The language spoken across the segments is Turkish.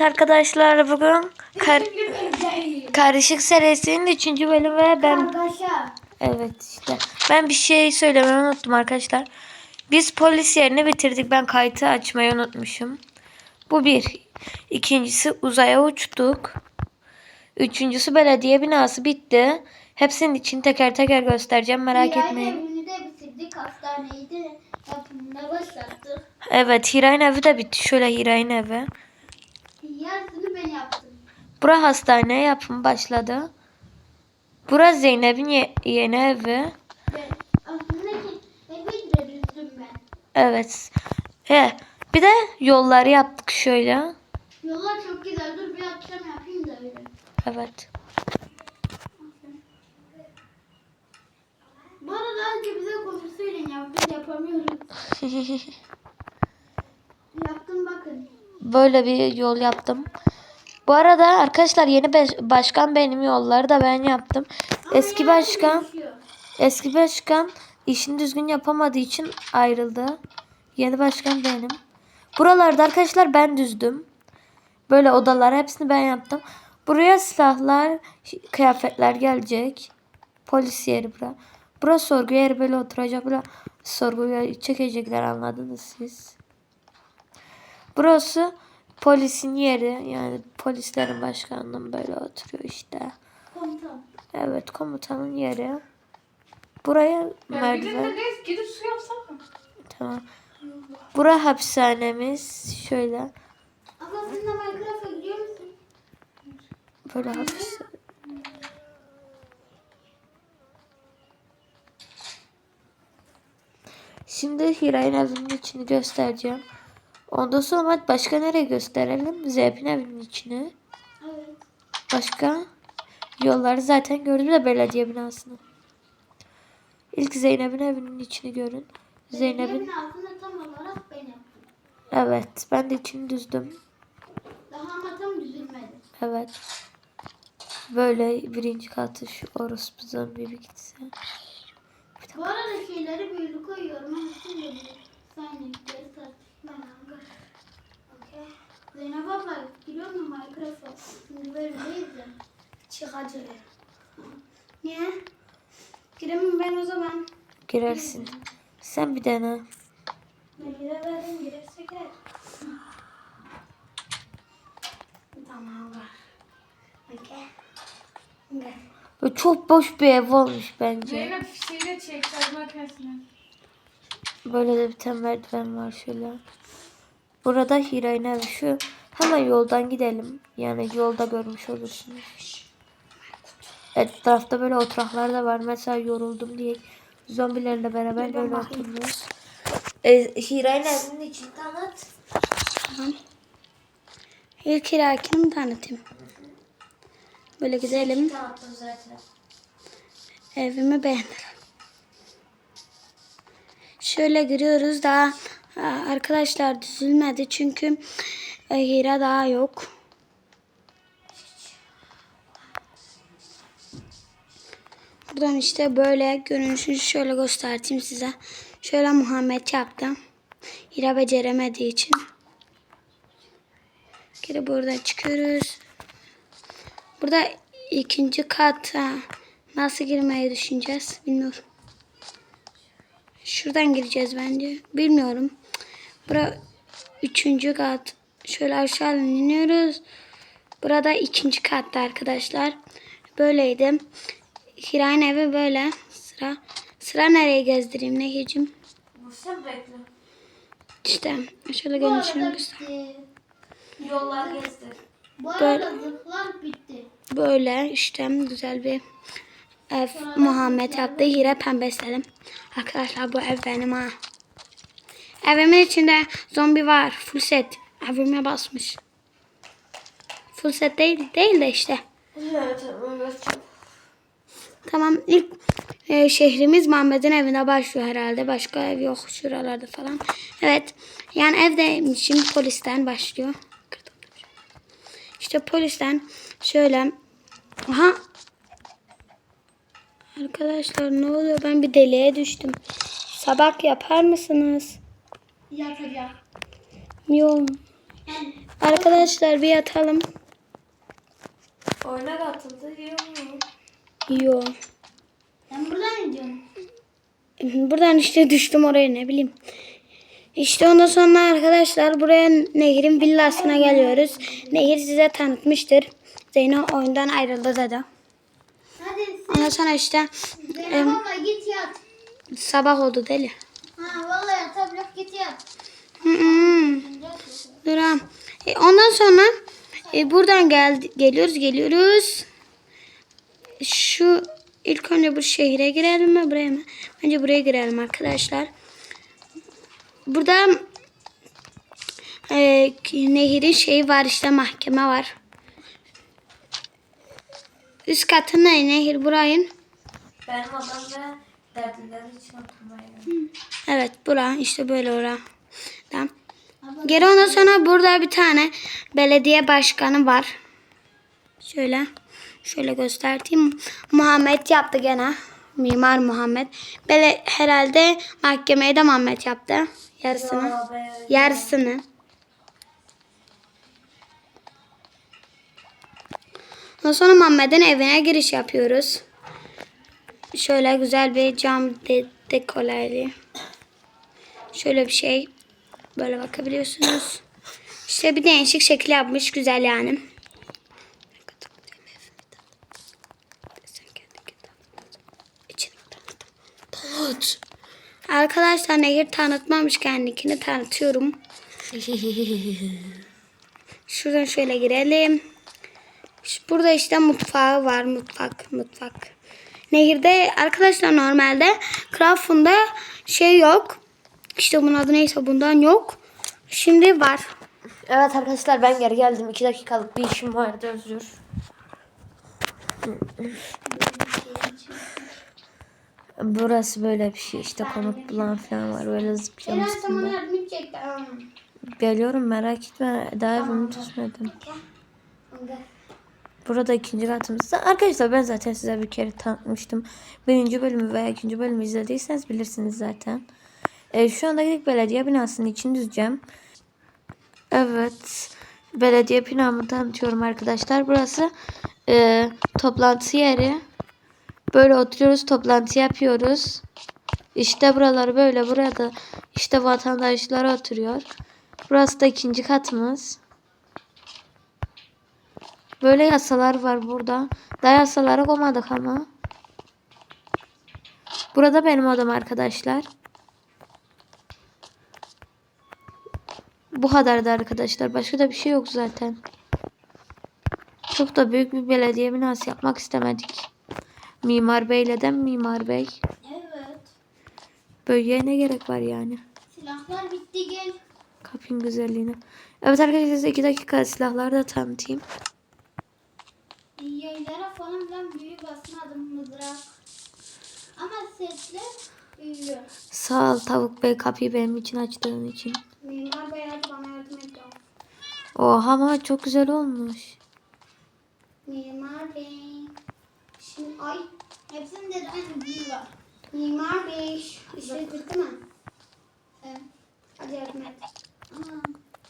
arkadaşlar bugün kar- Karışık serisinin 3. bölümü ve ben Kargaşa. evet işte ben bir şey söylemeyi unuttum arkadaşlar. Biz polis yerini bitirdik. Ben kayıtı açmayı unutmuşum. Bu bir. İkincisi uzaya uçtuk. Üçüncüsü belediye binası bitti. Hepsinin için teker teker göstereceğim merak Diğer etmeyin. evini de bitirdik. Hastaneyi de yapımına başlattık. Evet Hira'nın evi de bitti. Şöyle Hira'nın evi. Bura hastane yapım başladı. Bura Zeynep'in ye- yeni evi. Evet. He, bir de yolları yaptık şöyle. Yollar çok güzel. Dur bir akşam yapayım da öyle. Evet. Bu arada önce bize konu söyleyin ya. Biz yapamıyoruz. Yaptım bakın. Böyle bir yol yaptım. Bu arada arkadaşlar yeni başkan benim yolları da ben yaptım. Ama Eski başkan değişiyor. eski başkan işini düzgün yapamadığı için ayrıldı. Yeni başkan benim. Buralarda arkadaşlar ben düzdüm. Böyle odalar hepsini ben yaptım. Buraya silahlar, kıyafetler gelecek. Polis yeri bura. Bura sorgu yeri böyle oturacak. Bura sorguya çekecekler anladınız siz. Burası polisin yeri. Yani polislerin başkanının böyle oturuyor işte. Komutan. Evet komutanın yeri. Buraya Ya merdiven. ne gidip su yapsak mı? Tamam. Bura hapishanemiz. Şöyle. Abla sen de Minecraft'a gidiyor musun? Böyle hapis. Şimdi Hira'nın evinin içini göstereceğim. Ondan sonra başka nereye gösterelim? Zeynep'in evinin içini. Evet. Başka? Yolları zaten gördüm de belediye binasını. İlk Zeynep'in evinin içini görün. Zeynep'in altında tam olarak ben yaptım. evet ben de içini düzdüm. Daha ama tam düzülmedi. Evet. Böyle birinci katı şu orospu zombi bir gitse. Bu arada şeyleri büyülü koyuyorum siz de bir saniyelikleri tartışmayalım. Okey. Zeynep abla giriyor mu Minecraft'a? Şimdi böyleyiz ya. Çıkacak. Niye? Giremem ben o zaman. Girersin. Sen bir dene. Ben giremedim. Girerse girer. Tamam var. Gel. Böyle çok boş bir ev olmuş bence. Zeynep şeyle çek şarj makinesine. Böyle de bir tane merdiven var şöyle. Burada Hira'nın evi şu. Hemen yoldan gidelim. Yani yolda görmüş olursunuz. Etrafta böyle oturaklar da var. Mesela yoruldum diye zombilerle beraber böyle oturuyoruz. E, Hira'nın evinin içini tanıt. İlk irakini mi tanıtayım? Böyle gidelim. Evimi beğendim. Şöyle giriyoruz daha arkadaşlar düzülmedi çünkü e, Hira daha yok. Buradan işte böyle görünüşünü şöyle göstereyim size. Şöyle Muhammed yaptım. Hira beceremediği için. Geri buradan çıkıyoruz. Burada ikinci kat ha, nasıl girmeyi düşüneceğiz bilmiyorum. Şuradan gireceğiz bence. Bilmiyorum. Bura üçüncü kat. Şöyle aşağı iniyoruz. Burada ikinci katta arkadaşlar. Böyleydi. Hira'nın evi böyle. Sıra. Sıra nereye gezdireyim Nehir'cim? Sen bekle. İşte şöyle görünüşünü göster. Yollar gezdir. Bu arada zıplar bitti. Böyle işte güzel bir ev Muhammed yaptı. Hira pembesledim. Arkadaşlar bu ev benim ha. Evimin içinde zombi var. Full set. Evime basmış. Full set değil, değil de işte. Evet, evet. Tamam ilk e, şehrimiz Muhammed'in evine başlıyor herhalde. Başka ev yok şuralarda falan. Evet. Yani evde şimdi polisten başlıyor. İşte polisten şöyle aha Arkadaşlar ne oluyor? Ben bir deliğe düştüm. Sabah yapar mısınız? Yapacağım. Yok. Arkadaşlar bir yatalım. Oyuna katıldı diyor mu? Yo. Sen buradan ne diyorsun? Buradan işte düştüm oraya ne bileyim. İşte ondan sonra arkadaşlar buraya Nehir'in villasına geliyoruz. Nehir size tanıtmıştır. Zeyno oyundan ayrıldı dedi. Hadi Ondan sonra işte Zeynep abla git yat. sabah oldu deli. Ha vallahi yatabilir git yat. Hı hı. Dur ha. E, ondan sonra e, buradan gel geliyoruz geliyoruz. Şu ilk önce bu şehire girelim mi buraya mı? Bence buraya girelim arkadaşlar. Burada e, nehirin şeyi var işte mahkeme var. Üst katı ne? Nehir burayın. Benim odam ve dertliler için oturmaya. Evet bura işte böyle ora. Tamam. Geri ondan sonra burada bir tane belediye başkanı var. Şöyle şöyle göstereyim. Muhammed yaptı gene. Mimar Muhammed. Böyle herhalde mahkemeyi de Muhammed yaptı. Yarısını. Yarısını. Ondan sonra Muhammed'in evine giriş yapıyoruz. Şöyle güzel bir cam de dekoreli. Şöyle bir şey. Böyle bakabiliyorsunuz. İşte bir değişik şekil yapmış. Güzel yani. Tut. Arkadaşlar Nehir tanıtmamış kendini tanıtıyorum. Şuradan şöyle girelim. Burada işte mutfağı var. Mutfak, mutfak. Nehirde arkadaşlar normalde Kraft'unda şey yok. İşte bunun adı neyse bundan yok. Şimdi var. Evet arkadaşlar ben geri geldim. 2 dakikalık bir işim vardı özür. Burası böyle bir şey işte konuk bulan falan var böyle zıplayacağım Eren sana üstünde. Geliyorum merak etme daha evimi tutmadım. Burada ikinci katımızda. Arkadaşlar ben zaten size bir kere tanıtmıştım. Birinci bölümü veya ikinci bölümü izlediyseniz bilirsiniz zaten. Ee, şu anda gidip belediye binasının içini düzeceğim. Evet. Belediye binamı tanıtıyorum arkadaşlar. Burası e, toplantı yeri. Böyle oturuyoruz toplantı yapıyoruz. İşte buralar böyle. Burada işte vatandaşlar oturuyor. Burası da ikinci katımız. Böyle yasalar var burada. Daha yasaları koymadık ama. Burada benim odam arkadaşlar. Bu kadardı arkadaşlar. Başka da bir şey yok zaten. Çok da büyük bir belediye binası yapmak istemedik. Mimar Bey'le de Mimar Bey. Evet. Böyle ne gerek var yani. Silahlar bitti gel. Kapın güzelliğine. Evet arkadaşlar size iki dakika silahları da tanıtayım. Yaylara falan filan büyü basmadım mızrak. Ama sesle büyüyor. Sağ ol Tavuk Bey kapıyı benim için açtığın için. Mimar Bey hadi bana yardım et. ya. Oha ama çok güzel olmuş. Mimar Bey. Şimdi ay hepsinde de aynı büyü var. Mimar Bey. İşte bitti mi? Evet. Hadi yardım et. Aa,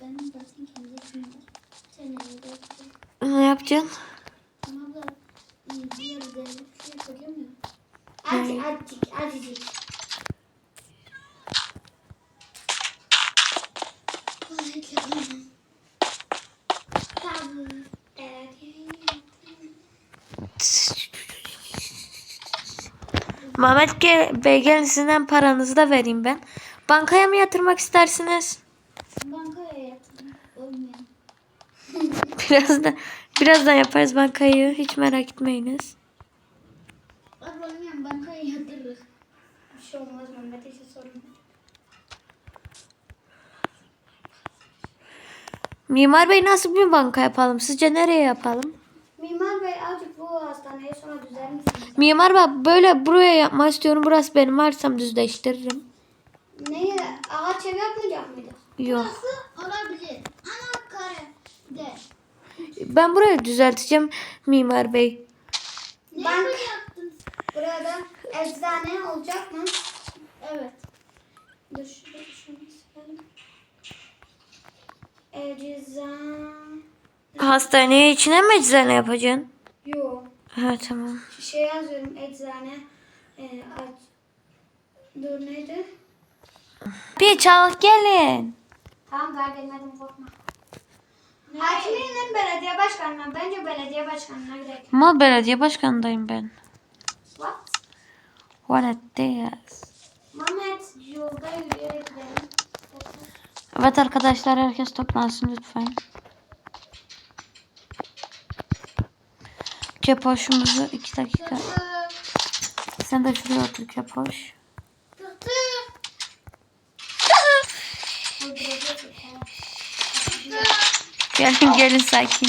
benim zaten kendi işim var. Sen evde Ne yapacaksın? Ama da iyi diğer üzerinde bir şey yapacağım ya. Azıcık, azıcık, azıcık. Ay, canım. Tamam. Evet. Mehmet Ge- Bey gelin sizden paranızı da vereyim ben. Bankaya mı yatırmak istersiniz? Bankaya yatırım. Olmuyor. Birazdan, birazdan yaparız bankayı. Hiç merak etmeyiniz. Olmuyor. Bankaya yatırırız. Bir şey olmaz Mehmet. Hiç sorun. Mimar Bey nasıl bir banka yapalım? Sizce nereye yapalım? Mimar Bey azıcık bu hastaneye sonra misiniz? Mimar Bey böyle buraya yapmak istiyorum. Burası benim arsam düzleştiririm. Neye? Ağaç ev yapmayacak mıydı? Yok. Nasıl olabilir? Ana kare de. Ben burayı düzelteceğim Mimar Bey. Ne ben... yaptın? Burada eczane olacak mı? Evet. Dur şurada şunu silelim. E, ceza. Hastaneye içine mi eczane yapacaksın? Yok. Ha tamam. Şey yazıyorum eczane. E, aç. Dur neydi? Bir çal gelin. Tamam daha gelmedim korkma. Hakimiyenin belediye başkanına. Bence belediye başkanına gidelim. Ama belediye başkanındayım ben. What? What a this. Mehmet yolda yürüyerek gidelim. Evet arkadaşlar herkes toplansın lütfen. Kepoşumuzu iki dakika. Sen de şuraya otur kepoş. Gelin gelin sakin.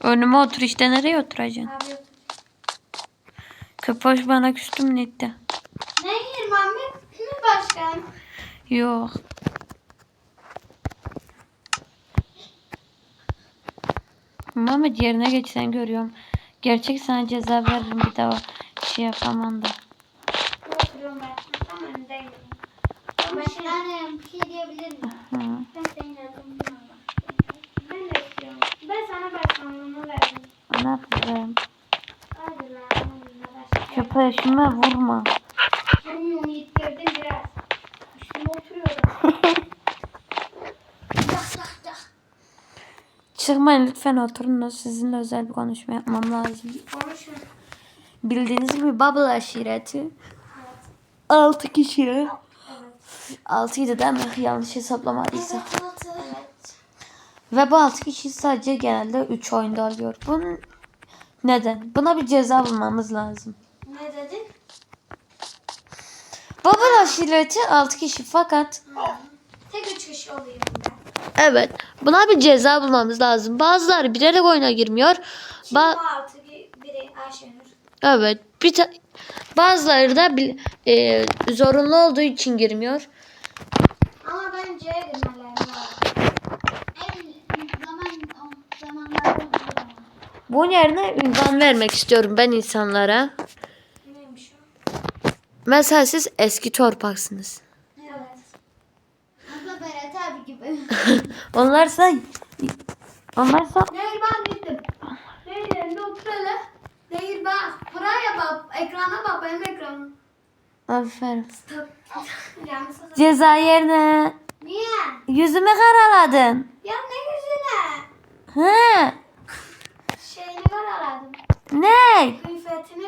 Önüme otur işte nereye oturacaksın? Abi. Kepoş bana küstüm netti. Nehir Mehmet mi başkan? Yok. Mehmet yerine geçsen görüyorum. Gerçek sana ceza veririm bir daha şey yapamam da. Başkanım bir şey diyebilir miyim? Hı. Ben senin yardımcın olmak Ben de istiyorum. Ben sana başkanlığını verdim. Ne yapacağım? Hadi lan. başla. Köpeğime vurma. Vurmuyorum yittirdim biraz. Çıkmayın lütfen oturunuz. Sizinle özel bir konuşma yapmam lazım. Konuşun. Bildiğiniz gibi Bubble aşireti. 6 kişi. Evet. 6'ydı değil mi? Yanlış hesaplamadıysam. Evet. Ve bu 6 kişi sadece genelde 3 oyunda alıyor. Bunun neden? Buna bir ceza bulmamız lazım. Ne dedin? Bubble aşireti 6 kişi fakat Tek oluyorum ben. evet buna bir ceza bulmamız lazım. Bazıları bilerek oyuna girmiyor. Kim Ba- altı biri Ayşenur. evet bir bazıları da e, zorunlu olduğu için girmiyor. Ama bence. Bunun yerine ünvan vermek istiyorum ben insanlara. Neymiş o? Mesela siz eski torpaksınız. Evet. Abla Berat abi gibi. Onlarsa onlarsa Nehir ben gittim. Otur hele. Nehir bak. Buraya bak. Ekrana bak benim ekranım. aferin. Ceza yerine Niye? yüzümü karaladın. Ya ne yüzüne? He. Şeyini karaladım. Ne? Kıyafetini.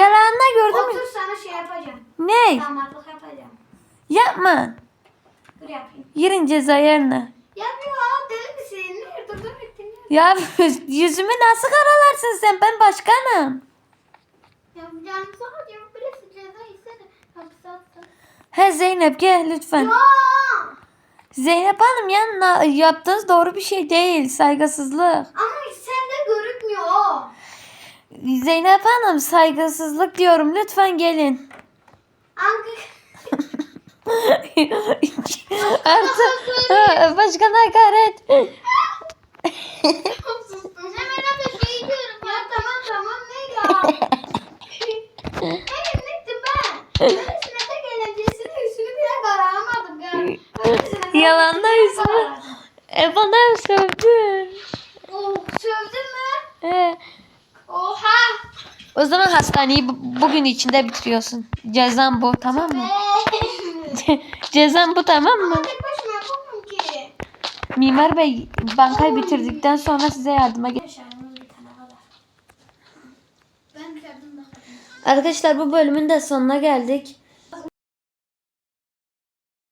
Yalanla gördüm. Otur sana şey yapacağım. Ne? Damatlık yapacağım. Yapma. Dur yapayım. Yerin ceza yerine. Yapıyor. Deli misin? Bittin Ya ya. yüzümü nasıl karalarsın sen? Ben başkanım. Ya canım sıkılıyor. Birisi ceza istedi. Hapse attı. He Zeynep gel lütfen. Zeynep Hanım ya na- yaptığınız doğru bir şey değil. Saygısızlık. Ama sende görükmüyor o. Zeynep Hanım saygısızlık diyorum. Lütfen gelin. Anka Artık başkana hakaret. Hemen abla şey diyorum. Ya tamam tamam ne ya? Hayır nettim ben. Öylesine tek eğlencesini üstünü bile da ben üstünü- kararamadım. E bana sövdün. Oh, sövdün mü? E, Oha. o zaman hastaneyi bu- bugün içinde bitiriyorsun. Cezam bu tamam mı? Cezam bu tamam mı? Mimar Bey bankayı bitirdikten sonra size yardıma gel. Arkadaşlar bu bölümün de sonuna geldik.